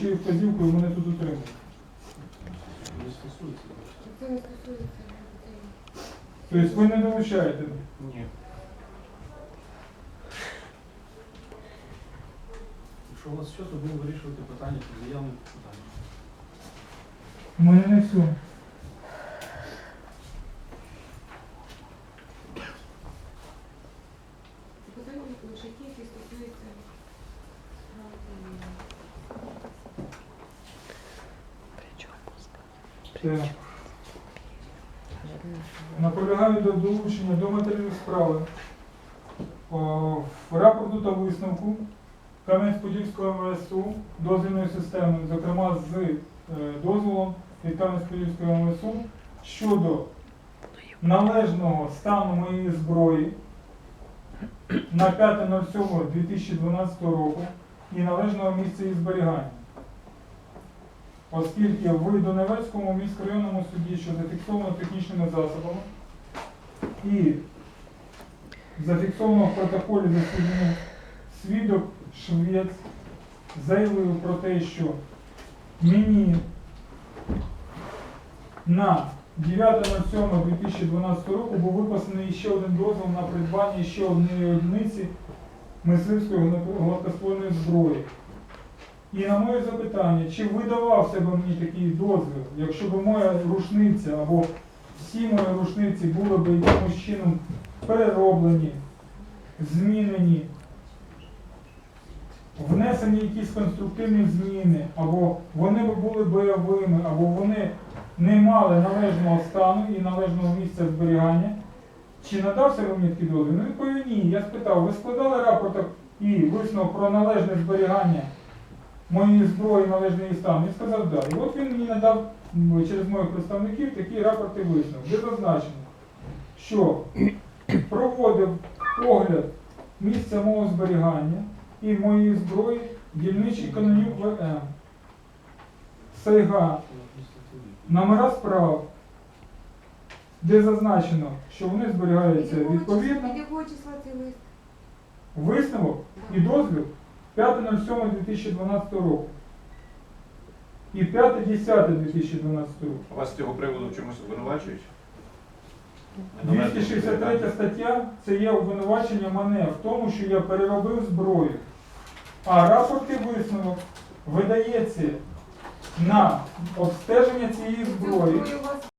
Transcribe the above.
Чи вказівкою мене тут утримують. Це не стосується. Тобто ви не долучаєте. Ні. Якщо у вас що, то будемо вирішувати питання по заявних питаннях. У мене не все. Питання лише ті, які стосуються справ цивільних. Наполягаю до долучення до матеріалів справи в рапорту та висновку Кам'янець-Подільського МВСУ дозвільної системи, зокрема з е, дозволом від Кам'янець-Подільського МВСУ щодо належного стану моєї зброї на 5.07.2012 року і належного місця її зберігання. Оскільки в Донецькому міськрайонному суді, що зафіксовано технічними засобами, і зафіксовано в протоколі засідання свідок Швець заявив про те, що мені на 9.07.2012 року був виписаний ще один дозвіл на придбання ще однієї одиниці мисливської гладкоствольної зброї. І на моє запитання, чи видавався б мені такий дозвіл, якщо б моя рушниця або всі мої рушниці були б якимось чином перероблені, змінені, внесені якісь конструктивні зміни, або вони б були бойовими, або вони не мали належного стану і належного місця зберігання, чи надався б мені такий дозвіл? Ну, відповів ні. Я спитав, ви складали рапорт і висновок про належне зберігання моєї зброї належний стан. Він сказав, да. І от він мені надав через моїх представників такі рапорти висновок, де зазначено, що проводив огляд місця мого зберігання і моєї зброї дільничий канонюк ВМ. Сайга, номера справ, де зазначено, що вони зберігаються відповідно. Висновок і дозвіл 5.07.2012 року. І 5.10.2012 року. Вас з цього приводу в чомусь обвинувачують? 263 стаття це є обвинувачення мене в тому, що я переробив зброю. А рапорт і висновок видається на обстеження цієї Цю зброї. зброю у вас